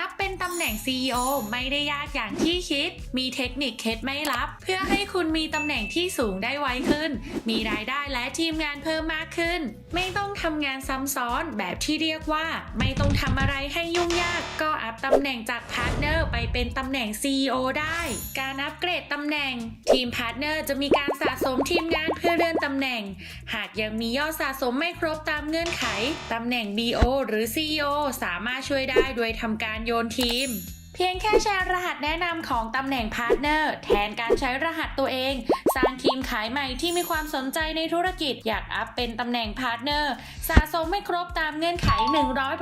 อัพเป็นตำแหน่ง CEO ไม่ได้ยากอย่างที่คิด มีเทคนิคเคล็ดไม่ลับ เพื่อให้คุณมีตำแหน่งที่สูงได้ไวขึ้น มีรายได้และทีมงานเพิ่มมากขึ้น ไม่ต้องทำงานซ้ำซ้อนแบบที่เรียกว่า ไม่ต้องทำอะไรให้ยุ่งยาก ก็อัพตำแหน่งจากพาร์ทเนอร์ไปเป็นตำแหน่ง CEO ได้ การอัปเกรดตำแหน่ง ทีมพาร์ทเนอร์จะมีการสะสมทีมงานำแหน่ง หากยังมียอดสะสมไม่ครบตามเงื่อนไขตำแหน่ง BO หรือ CEO สามารถช่วยได้โดยทำการโยนทีมเพียงแค่แชร์รหัสแนะนำของตำแหน่งพาร์ทเนอร์แทนการใช้รหัสตัวเอง สร้างทีมขายใหม่ที่มีความสนใจในธุรกิจอยากอัพเป็นตำแหน่งพาร์ทเนอร์สะสมไม่ครบตามเงื่อนไข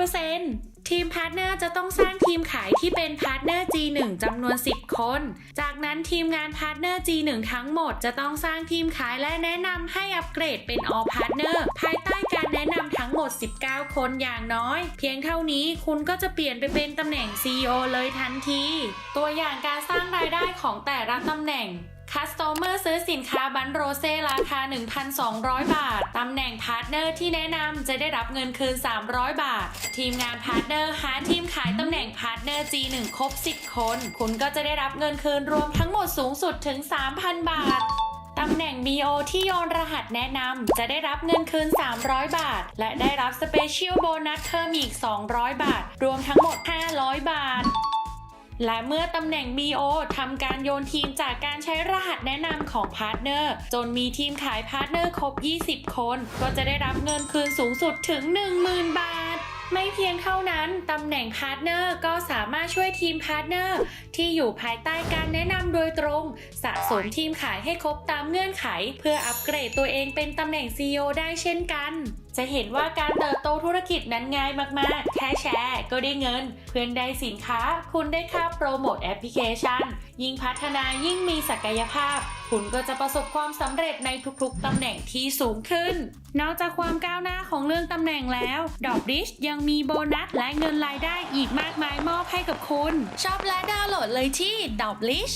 100% ทีมพาร์ทเนอร์จะต้องสร้างทีมขายที่เป็นพาร์ทเนอร์ G1 จำนวน 10 คน จากนั้นทีมงานพาร์ทเนอร์ G1 ทั้งหมดจะต้องสร้างทีมขายและแนะนำให้อัปเกรดเป็น All Partner ภายใต้การแนะนำทั้งหมด 19 คนอย่างน้อย เพียงเท่านี้คุณก็จะเปลี่ยนไปเป็นตำแหน่ง CEO เลยทันที ตัวอย่างการสร้างรายได้ของแต่ละตำแหน่ง คัสโตเมอร์ซื้อสินค้าบันโรเซ่ราคา 1,200 บาท ตำแหน่งพาร์ทเนอร์ที่แนะนำจะได้รับเงินคืน 300 บาท ทีมงานพาร์ทเนอร์หาทีมขายตำแหน่งพาร์ทเนอร์ G1 ครบ 10 คน คุณก็จะได้รับเงินคืนรวมทั้งหมดสูงสุดถึง 3,000 บาทตำแหน่ง BO ที่โยนรหัสแนะนำจะได้รับเงินคืน 300 บาท และได้รับสเปเชียลโบนัสเพิ่มอีก 200 บาท รวมทั้งหมด 500 บาท และเมื่อตำแหน่ง BO ทำการโยนทีมจากการใช้รหัสแนะนำของพาร์ทเนอร์จนมีทีมขายพาร์ทเนอร์ครบ 20 คน ก็จะได้รับเงินคืนสูงสุดถึง 10,000 บาท ไม่เพียงเท่านั้นตำแหน่งพาร์ทเนอร์ก็สามารถช่วยทีมพาร์ทเนอร์ที่อยู่ภายใต้การแนะนำโดยตรง สะสมทีมขายให้ครบตามเงื่อนไข เพื่ออัปเกรดตัวเองเป็นตำแหน่ง CEO ได้เช่นกัน จะเห็นว่าการเติบโตธุรกิจนั้นง่ายมากๆ แค่แชร์ก็ได้เงิน เพื่อนได้สินค้า คุณได้ค่าโปรโมทแอปพลิเคชัน ยิ่งพัฒนายิ่งมีศักยภาพคุณก็จะประสบความสำเร็จในทุกๆตำแหน่งที่สูงขึ้น นอกจากความก้าวหน้าของเรื่องตำแหน่งแล้ว ดอกดิชยังมีโบนัสและเงินรายได้อีกมากมายมอบให้กับคุณชอบและดาวน์โหลดเลยที่ดอกดิช